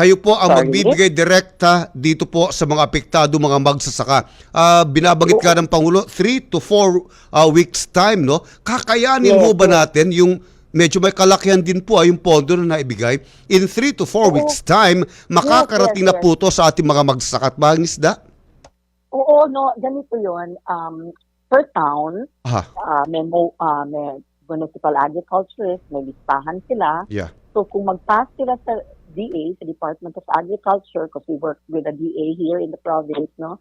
Kayo po ang Sorry? magbibigay direkta dito po sa mga apektado mga magsasaka. Ah, binabanggit ka ng Pangulo, 3 to 4 ah, weeks time, no? Kakayanin Yes, mo ba natin yung medyo may kalakihan din po ay yung pondo na naibigay. In 3 to 4 weeks time, makakarating na po to sa ating mga magsasaka at mga isda. Oo, no, ganito yun. Um, per town, Ah, uh, may, mo, uh, may municipal agriculturist, may listahan sila. yeah. So kung mag-pass sila sa DA, sa Department of Agriculture, because we work with the DA here in the province, no,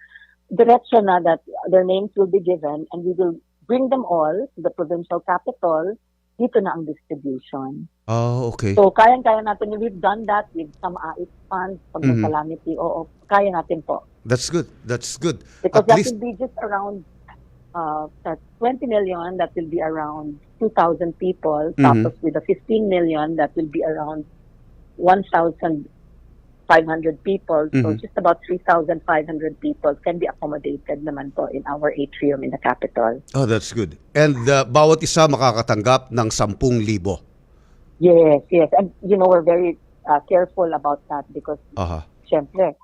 direction na that their names will be given and we will bring them all to the provincial capital. Dito na ang distribution. Oh, okay. So kayang-kaya natin. We've done that with some AIT funds, pag may Mhm. calamity. Oo, kaya natin po. That's good. That's good. Because At that least, will be just around uh, that 20 million, that will be around 2,000 people. Mhm. Tapos with the 15 million, that will be around 1,500 people. So Mhm. just about 3,500 people can be accommodated naman po in our atrium in the capital. oh, that's good. And uh, bawat isa makakatanggap ng 10,000. Yes, yes. And, you know, we're very uh, careful about that because, Aha. syempre,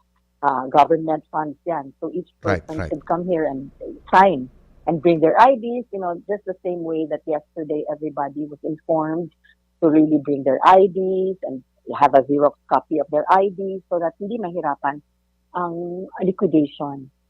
uh, government funds yan. So each Right, person right. should come here and sign and bring their IDs, you know, just the same way that yesterday everybody was informed to really bring their IDs and have a Xerox copy of their IDs so that hindi mahirapan ang liquidation.